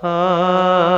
Ah.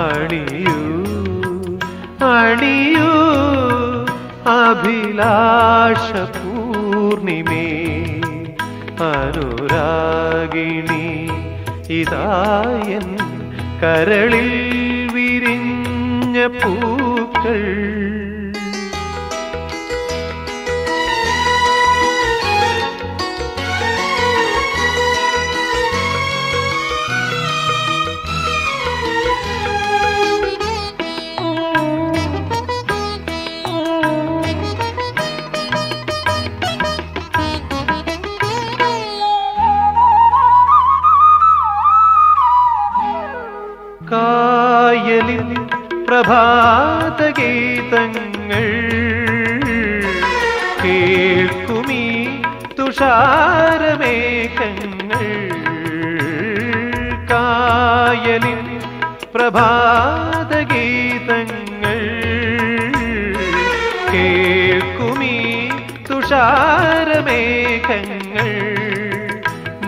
അണിയൂ അണിയൂ Abhilasha പൂർണിമേ അനുരാഗിണി ഇതായൻ കരളിൽ വിരിഞ്ഞ പൂക്കൾ. കായലിൽ പ്രഭാതഗീതങ്ങൾ കേൾക്കുമീ തുഷാരമേഘങ്ങൾ കായലിൽ പ്രഭാതഗീതങ്ങൾ കേൾക്കുമീ തുഷാരമേഘങ്ങൾ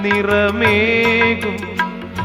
നിറമേകും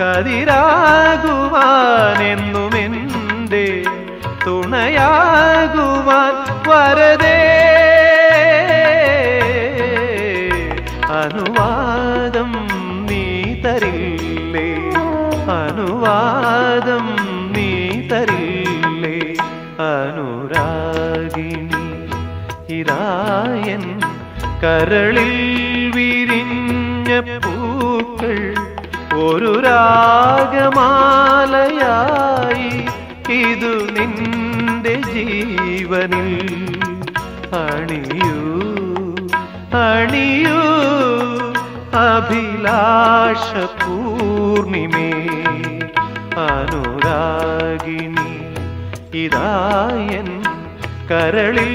കതിരാകുവാനെന്നുമെന്റെ തുണയാകുവാൻ വരതേ. അനുവാദം നീ തരില്ലേ? അനുവാദം നീ തരില്ലേ? അനുരാഗിണി ഇതായൻ കരളിൽ ജീവനിൽ അണിയൂ അണിയൂ അഭിലാഷ പൂർണിമേ അനുരാഗിണി ഇതായൻ കരളിൽ